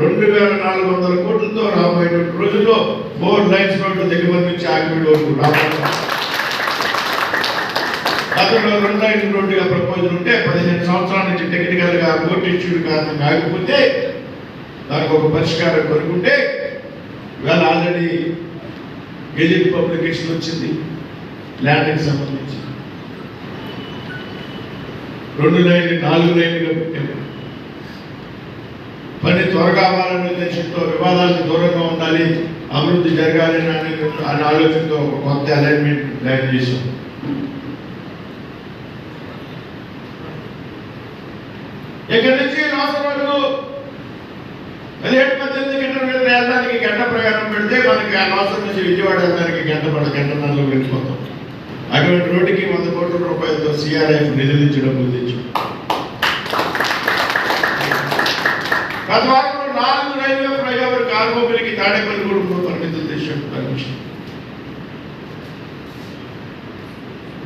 రెండు వేల నాలుగు వందల కోట్లతో రాబోయేటువంటి రోజుల్లో ఫోర్ లైన్స్ రోడ్డు దిగుమతి నుంచి ఆగిపోయి వరకు రాబోతున్నాం గతంలో రెండు లైన్ రోడ్డుగా ప్రపోజల్ ఉంటే పదిహేను సంవత్సరాల నుంచి టెక్నికల్గా బోర్డు ఇష్యూడ్ కారణంగా ఆగిపోతే దానికి ఒక పరిష్కారం కొనుక్కుంటే ఇవాళ ఆల్రెడీ గెజిట్ పబ్లికేషన్ వచ్చింది. ల్యాండ్కి సంబంధించి రెండు లైన్లు నాలుగు లైన్లుగా పెట్టాము పని త్వరగా అవ్వాలనే ఉద్దేశంతో వివాదాలకు దూరంగా ఉండాలి. అభివృద్ధి జరగాలి అనే అనే ఆలోచనతో ఒక కొత్త అలైన్మెంట్ ప్లాన్ చేశాం. ఇక్కడి నుంచి లాస్ట్ వరకు? పదిహేడు పద్దెనిమిది కిలోమీటర్లు వెళ్ళడానికి గంట ప్రయాణం పెడితే మనకి ఆ లాసం నుంచి విజయవాడ వెళ్ళడానికి గంట పడ గంట నెలలో వెళ్ళిపోతాం అటువంటి రోడ్డుకి వంద కోట్ల రూపాయలతో సిఆర్ఐఎఫ్ నిధులు ఇచ్చి డబ్బులు తెచ్చు. గత వారంలో నాలుగు రైల్వే ఫ్లైఓవర్ కార్గోబిలికి తాడేపల్లి కూడా పరిమితులు చేశాడు పర్మిషన్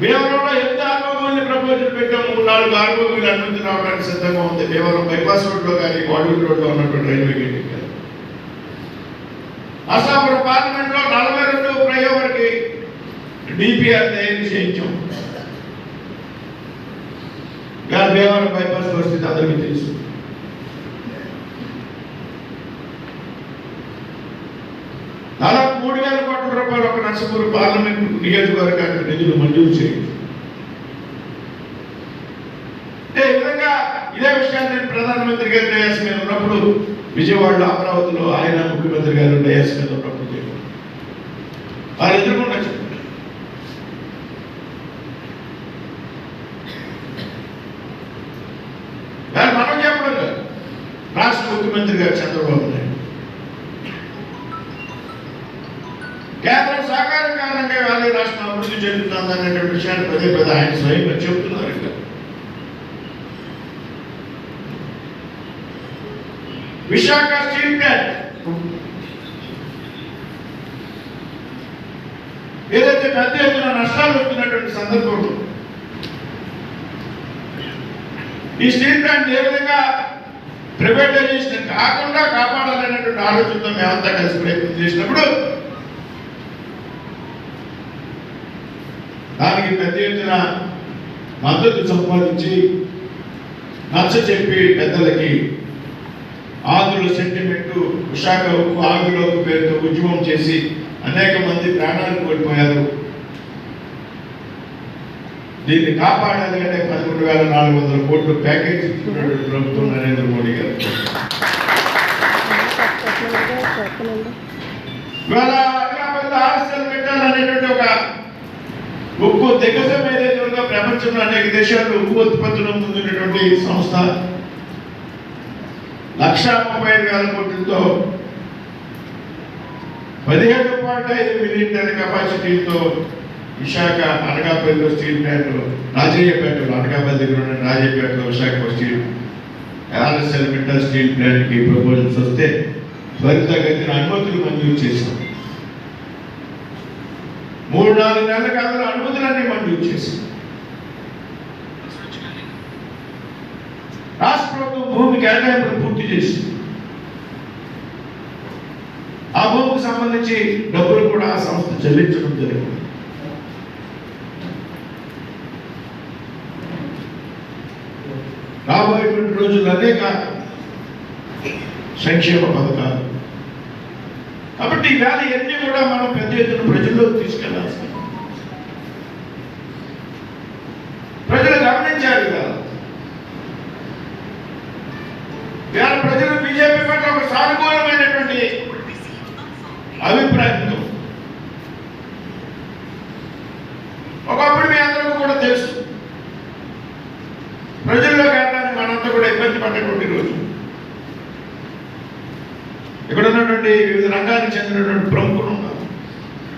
భీమవరంలో ఎంత ఆర్గోబిల్ని ప్రపోజల్ పెట్టాము నాలుగు ఆర్గోబిల్ అనుమతి రావడానికి సిద్ధంగా ఉంది. భీమవరం బైపాస్ రోడ్లో కానీ బాలీవుడ్ రోడ్లో ఉన్నటువంటి రైల్వే గేట్ కానీ అసాపురం పార్లమెంట్లో నలభై రెండు ఫ్లైఓవర్కి డిపిఆర్ తయారు చేయించాం. కానీ భీమవరం బైపాస్ పరిస్థితి అందరికీ తెలుసు దాదాపు మూడు వేల కోట్ల రూపాయలు ఒక నర్సపూర్ పార్లమెంట్ నియోజకవర్గానికి నిధులు మంజూరు చేయండి. ఈ విధంగా ఇదే విషయాన్ని నేను ప్రధానమంత్రి గారి డయాస్ మీద ఉన్నప్పుడు విజయవాడలో అమరావతిలో ఆయన ముఖ్యమంత్రి గారు డయాస్ మీద ఉన్నప్పుడు చెప్పారు వారు ఎదుర్కొన్న చెప్పారు మనం చెప్పడం రాష్ట్ర ముఖ్యమంత్రి గారు చంద్రబాబు చెందుతుంది అనేటువంటి విషయాన్ని పదే పదే ఆయన స్వయంగా చెబుతున్నారు ఇక్కడ. Visakha steel plant. ఏదైతే పెద్ద ఎత్తున నష్టాలు వస్తున్నటువంటి సందర్భంలో ఈ స్టీల్ ప్లాంట్ ఏ విధంగా ప్రైవేటైజేషన్ కాకుండా కాపాడాలనేటువంటి ఆలోచనతో మేమంతా కలిసి ప్రయత్నం చేసినప్పుడు దానికి పెద్ద ఎత్తున మద్దతు సంపాదించి నచ్చ చెప్పి పెద్దలకి ఆంధ్రుల సెంటిమెంట్ విశాఖ ఉక్కు ఆంధ్రులకు పేరుతో ఉద్యమం చేసి అనేక మంది ప్రాణాలు కోల్పోయారు. దీన్ని కాపాడాలి అంటే పదకొండు వేల నాలుగు వందల కోట్ల ప్యాకేజ్ ఇచ్చినటువంటి ప్రభుత్వం నరేంద్ర మోడీ గారు ఇవాళ హైదరాబాద్ ఆర్ఎస్ఎల్ పెట్టాలనేటువంటి ఒక ఉక్కు దిగ్గజం ఏదైతే ఉందో ప్రపంచంలో అనేక దేశాల్లో ఉక్కు ఉత్పత్తులు పొందినటువంటి సంస్థ. లక్ష ముప్పై ఐదు వేల కోట్లతో పదిహేడు పాయింట్ ఐదు మిలియన్ టన్ కెపాసిటీతో విశాఖ అనకాపల్లిలో స్టీల్ ప్లాంట్ రాజయ్యపేటలో అనకాపల్లి దగ్గర ఉన్న రాజయ్యపేటలో Visakha steel RSL Mittal steel ప్లాంట్కి ప్రపోజల్స్ వస్తే త్వరితగతిన అనుమతులు మంజూరు చేశాం మూడు నాలుగు నెలల కాలంలో అనుమతులన్నీ మంజూరు చేసింది రాష్ట్ర ప్రభుత్వం భూమి కేటాయింపులు పూర్తి చేసింది ఆ భూమికి సంబంధించి డబ్బులు కూడా ఆ సంస్థ చెల్లించడం జరిగింది. రాబోయేటువంటి రోజులు అనేక సంక్షేమ పథకాలు. కాబట్టి ఈవేళ ఇవన్నీ కూడా మనం పెద్ద ఎత్తున ప్రజల్లోకి తీసుకెళ్ళాల్సింది. ప్రజలు గమనించారు కదా. ఇవాళ ప్రజలు బీజేపీ పట్ల ఒక సానుకూలమైనటువంటి అభిప్రాయంతో ఒకప్పుడు మీ అందరికీ కూడా తెలుసు. ప్రజల్లో వెళ్ళడానికి మనంతా కూడా ఇబ్బంది పడ్డటువంటి రోజు. ఇక్కడ ఉన్నటువంటి వివిధ రంగానికి చెందినటువంటి ప్రముఖులు ఉన్నారు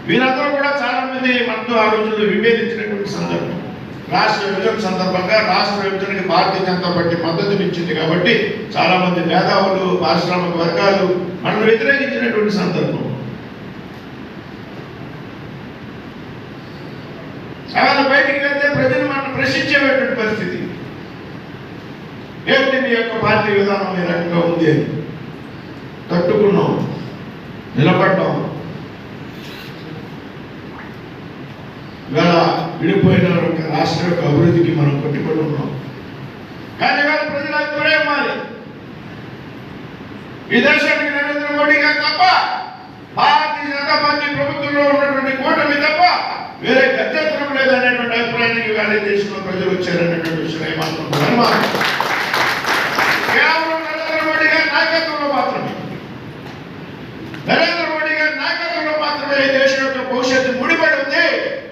వీరందరూ కూడా చాలా మంది మనతో ఆ రోజుల్లో విభేదించినటువంటి సందర్భం రాష్ట్ర విభజన సందర్భంగా రాష్ట్ర విభజనకి భారతీయ జనతా పార్టీ మద్దతునిచ్చింది కాబట్టి చాలా మంది మేధావులు పారిశ్రామిక వర్గాలు మనం వ్యతిరేకించినటువంటి సందర్భం. చాలా బయటికి వెళ్తే ప్రజలు మనం ప్రశ్నించేటువంటి పరిస్థితి. ఏమిటి మీ యొక్క పార్టీ విధానం ఈ రకంగా ఉంది అని తట్టుకున్నాం నిలబడ్డాం. ఇవాళ విడిపోయిన ఒక రాష్ట్ర యొక్క అభివృద్ధికి మనం కట్టుబడి ఉన్నాం కానీ ఇవాళ ప్రజల అభిప్రాయం మారి ఈ దేశానికి నరేంద్ర మోడీ గారు తప్ప భారతీయ జనతా పార్టీ ప్రభుత్వంలో ఉన్నటువంటి కూటమి తప్ప వేరే గత్యంతరం లేదనేటువంటి అభిప్రాయానికి వేరే దేశంలో ప్రజలు వచ్చారనేటువంటి విషయం మాత్రం కేవలం నరేంద్ర మోడీ గారి నాయకత్వంలో మాత్రమే. నరేంద్ర మోడీ గారి నాయకత్వంలో మాత్రమే ఈ దేశం యొక్క భవిష్యత్తు ముడిపడి ఉంది.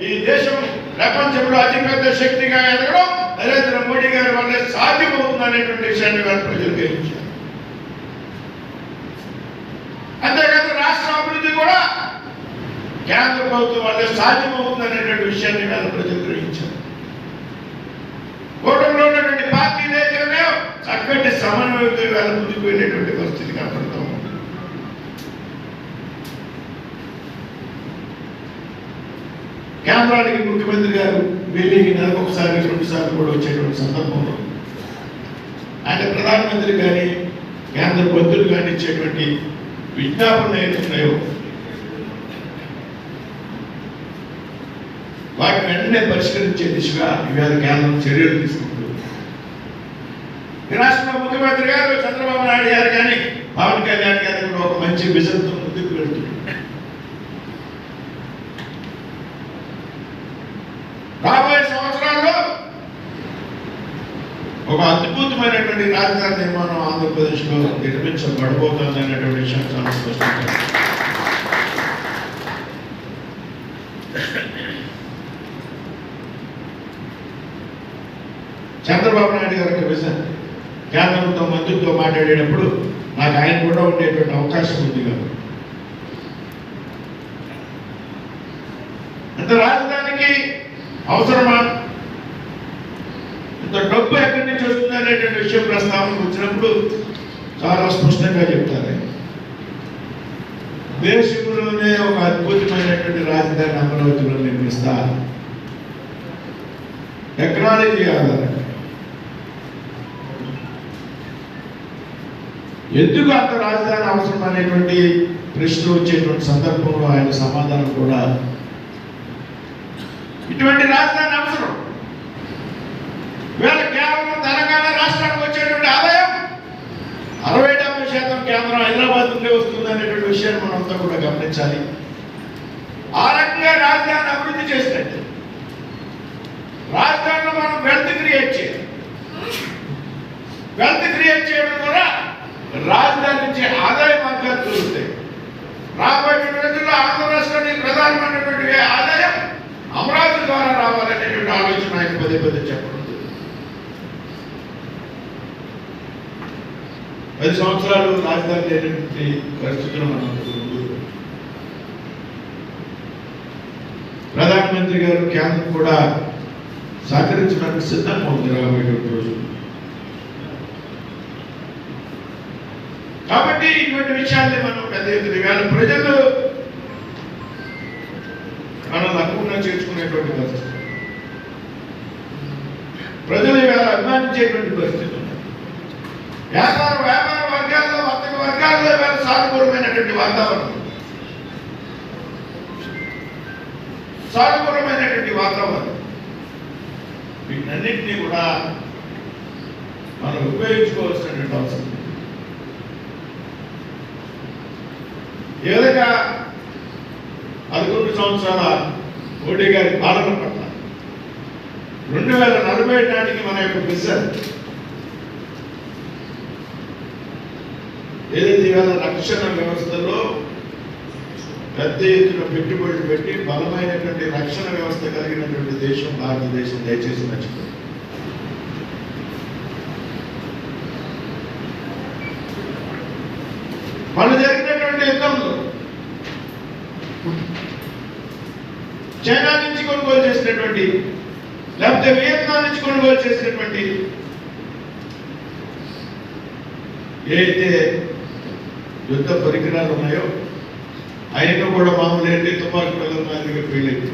ఈ దేశం ప్రపంచంలో అతిపెద్ద శక్తిగా ఎదగడం నరేంద్ర మోడీ గారి వల్లే సాధ్యమవుతుంది అనేటువంటి విషయాన్ని వారు ప్రజలు గ్రహించారు అంతేకాదు రాష్ట్ర అభివృద్ధి కూడా కేంద్ర ప్రభుత్వం వల్లే సాధ్యమవుతుంది అనేటువంటి విషయాన్ని వేళ ప్రజలు గ్రహించారు. కూటమిలో ఉన్నటువంటి పార్టీలు ఏదైనా చక్కటి సమన్వయంతో వేళ ముందుకు వెళ్ళేటువంటి పరిస్థితి కనపడతాం కేంద్రానికి ముఖ్యమంత్రి గారు వెళ్ళి నెలకు ఒకసారి రెండు సార్లు కూడా వచ్చేటువంటి సందర్భంలో ఆయన ప్రధానమంత్రి కానీ కేంద్ర మంత్రులు కానీ ఇచ్చేటువంటి విజ్ఞాపనలు ఏమున్నాయో వాటిని వెంటనే పరిష్కరించే దిశగా ఇవాళ కేంద్రం చర్యలు తీసుకుంటుంది. ఈ రాష్ట్రంలో ముఖ్యమంత్రి గారు చంద్రబాబు నాయుడు గారు కానీ పవన్ కళ్యాణ్ గారు కూడా ఒక మంచి విజన్తో ముందుకు వెళ్తున్నారు రాబోయే సంవత్సరాల్లో ఒక అద్భుతమైనటువంటి రాజధాని నిర్మాణం ఆంధ్రప్రదేశ్లో నిర్మించబడబోతుంది అనేటువంటి విషయం చాలా స్పష్టంగా చంద్రబాబు నాయుడు గారి యొక్క విజన్. కేంద్రంతో మంత్రులతో మాట్లాడేటప్పుడు నాకు ఆయన కూడా ఉండేటువంటి అవకాశం ఉంది కదా. అంత రాజధానికి అవసరమా? డబ్బు ఎక్కడి నుంచి వస్తుంది అనేటువంటి విషయం ప్రస్తావనకు వచ్చినప్పుడు చాలా స్పష్టంగా చెప్తారు. దేశంలోనే ఒక అద్భుతమైనటువంటి రాజధాని అమరావతిలో నిర్మిస్తా టెక్నాలజీ ఆధారంగా ఎందుకు అంత రాజధాని అవసరం అనేటువంటి ప్రశ్న వచ్చేటువంటి సందర్భంలో ఆయన సమాధానం కూడా ఇటువంటి రాజధాని అవసరం. వీళ్ళ కేవలం తెలంగాణ రాష్ట్రానికి వచ్చేటువంటి ఆదాయం అరవై డెబ్బై శాతం కేంద్రం హైదరాబాద్ నుండే వస్తుంది అనేటువంటి విషయాన్ని మనంతా కూడా గమనించాలి. ఆ రకంగా రాజధాని అభివృద్ధి చేసినట్టు. రాజధానిలో మనం వెల్త్ క్రియేట్ చేయాలి. వెల్త్ క్రియేట్ చేయడం ద్వారా రాజధాని నుంచి ఆదాయ మార్గాలు దొరుకుతాయి. రాబోయే రోజుల్లో ఆంధ్ర రాష్ట్రానికి ప్రధానమైనటువంటి ఆదాయం అమరావతి ద్వారా రావాలనేటువంటి ఆలోచన ఆయన పదే పదే చెప్పడం జరిగింది. పది సంవత్సరాలు రాజధాని లేనటువంటి పరిస్థితులు మనం ప్రధానమంత్రి గారు కేంద్రం కూడా సహకరించడానికి సిద్ధంగా ఉంది రాబోయేటువంటి రోజు కాబట్టి ఇటువంటి విషయాన్ని మనం పెద్ద ఎత్తున కానీ ప్రజలు మనం అక్కువగా చేర్చుకునేటువంటి పరిస్థితి. ప్రజలు ఇవాళ అభిమానించేటువంటి పరిస్థితి. ఉంది వ్యాపారం వ్యాపార వర్గాల్లో వర్తక వర్గాల్లో ఇవాళ సానుకూలమైనటువంటి వాతావరణం. సానుకూలమైనటువంటి వాతావరణం. వీటన్నింటినీ కూడా మనం ఉపయోగించుకోవాల్సినటువంటి అవసరం. ఏ విధంగా పదకొండు సంవత్సరాల మోడీ గారి పాలన పట్ల రెండు వేల నలభై నాటికి మన యొక్క విజన్ ఏదైతే ఇవాళ రక్షణ వ్యవస్థలో పెద్ద ఎత్తున పెట్టుబడులు పెట్టి బలమైనటువంటి రక్షణ వ్యవస్థ కలిగినటువంటి దేశం భారతదేశం దయచేసి మర్చిపోయింది వాళ్ళు జరిగినటువంటి యుద్ధంలో చైనా నుంచి కొనుగోలు చేసినటువంటి లేకపోతే వియత్నాం నుంచి కొనుగోలు చేసినటువంటి ఏదైతే యుద్ధ పరికరాలు ఉన్నాయో అయినా కూడా మామూలు ఏంటి? తుపాకు పిల్లల మాదిరిగా ఫీల్ ఇది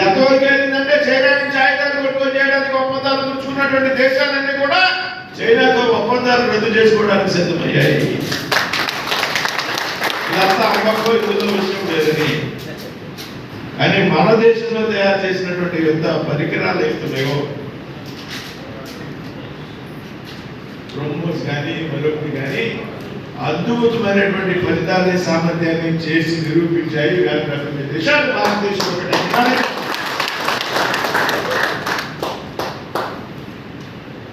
ఎంతవరకు ఏంటంటే చైనా నుంచి ఆయుధాలు కొనుగోలు చేయడానికి ఒప్పందాలు కూర్చున్నటువంటి దేశాలన్నీ కూడా చైనాతో ఒప్పందాలు రద్దు చేసుకోవడానికి సిద్ధమయ్యాయి. ఇదంతా అక్కడో ఇందులో విషయం లేదని. కానీ మన దేశంలో తయారు చేసినటువంటి యుద్ధ పరికరాలు అవుతున్నాయో బ్రహ్మోస్ కానీ మరొకటి కానీ అద్భుతమైనటువంటి ఫలితాన్ని సామర్థ్యాన్ని చేసి నిరూపించాయి. కానీ ప్రపంచ దేశాలు భారతదేశం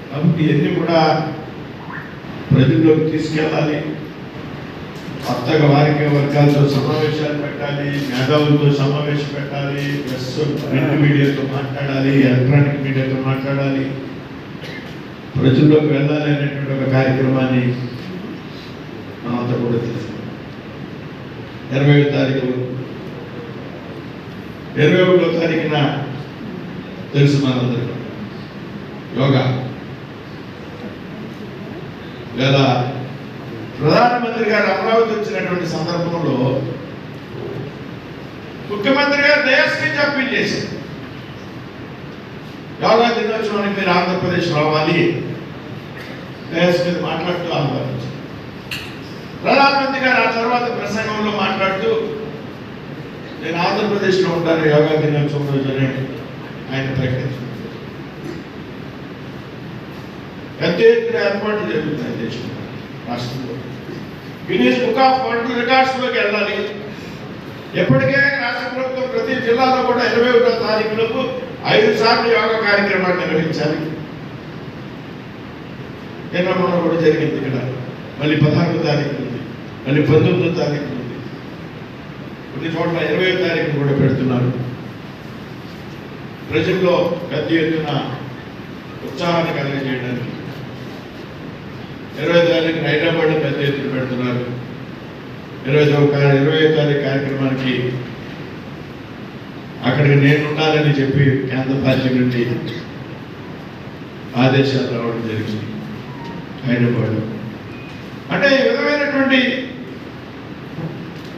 కాబట్టి ఇవన్నీ కూడా ప్రజల్లోకి తీసుకెళ్ళాలి. కొత్తగా వారికి వర్గాలతో సమావేశాలు పెట్టాలి మేధావులతో సమావేశం పెట్టాలి ప్రెస్ ప్రింట్ మీడియాతో మాట్లాడాలి ఎలక్ట్రానిక్ మీడియాతో మాట్లాడాలి. ప్రజల్లోకి వెళ్ళాలి అనేటువంటి ఒక కార్యక్రమాన్ని మనంతా కూడా తీసుకున్నాం ఇరవై తారీఖు ఇరవై ఒకటో తారీఖున తెలుసు మనందరికీ. యోగా. లేదా ప్రధానమంత్రి గారు అమరావతి వచ్చినటువంటి సందర్భంలో ముఖ్యమంత్రి గారు డయాస్కి అప్పీల్ చేశారు. యోగా దినోత్సవానికి మీరు ఆంధ్రప్రదేశ్ రావాలి. డయాస్ మీద మాట్లాడుతూ ఆహ్వానించారు ప్రధానమంత్రి గారు ఆ తర్వాత ప్రసంగంలో మాట్లాడుతూ నేను ఆంధ్రప్రదేశ్లో ఉంటాను యోగా దినోత్సవం రోజునే ఆయన ప్రకటించారు. పెద్ద ఎత్తున ఏర్పాట్లు జరుగుతున్నాయి దేశంలో రాష్ట్రంలో. గిన్నీస్ బుక్ ఆఫ్ వరల్డ్ రికార్డ్స్లోకి వెళ్ళాలి. ఎప్పటికే జిల్లాలో కూడా ఇరవై ఒకటో తారీఖులకు ఐదు సార్లు యోగా కార్యక్రమాన్ని నిర్వహించాలి. నిన్న మొన్న కూడా జరిగింది ఇక్కడ. మళ్ళీ పదహారో తారీఖు ఉంది. మళ్ళీ పంతొమ్మిదో తారీఖు ఉంది. కొన్ని చోట్ల ఇరవై తారీఖు కూడా పెడుతున్నారు. ప్రజల్లో పెద్ద ఎత్తున ఉత్సాహాన్ని కలిగజేయడానికి ఇరవై తారీఖు హైదరాబాద్ పెద్ద ఎత్తున పెడుతున్నారు. ఇరవై ఇరవై తారీఖు కార్యక్రమానికి అక్కడికి నేను ఉండాలని చెప్పి కేంద్ర పార్టీ నుండి ఆదేశాలు రావడం జరిగింది. హైదరాబాద్ అంటే ఈ విధమైనటువంటి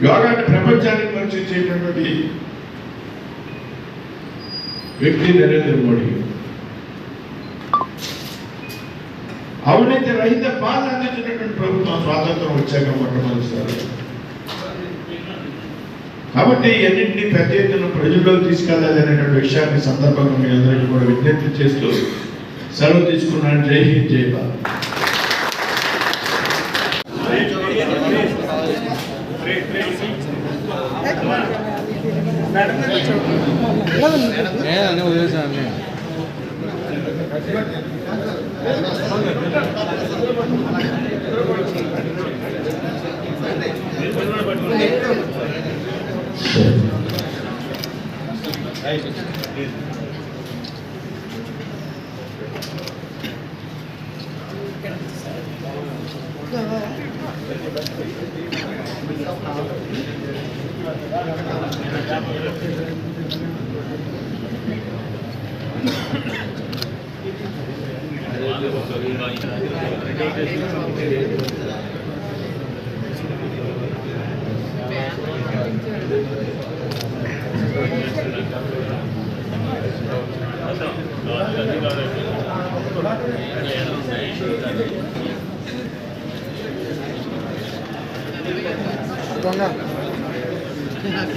యోగాన్ని ప్రపంచానికి పరిచయం చేయనటువంటి వ్యక్తి నరేంద్ర మోడీ. అవినీతి రహిత పాలన అందించినటువంటి ప్రభుత్వం స్వాతంత్రం వచ్చాక మొట్టమొదటిసారి. కాబట్టి అన్నింటినీ పెద్ద ఎత్తున ప్రజల్లోకి తీసుకెళ్ళాలి అనేటువంటి విషయాన్ని సందర్భంగా మీ అందరికీ కూడా విజ్ఞప్తి చేస్తూ సెలవు తీసుకున్నాను. జై హింద్ జై భారత్. నేను వదిలేసాను 对 కూడా అది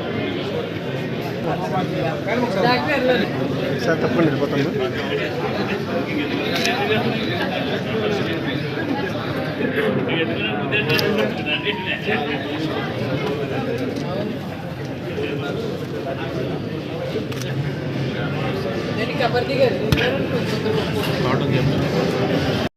సార్ తప్పకుండా వెళ్ళిపోతాము ఆ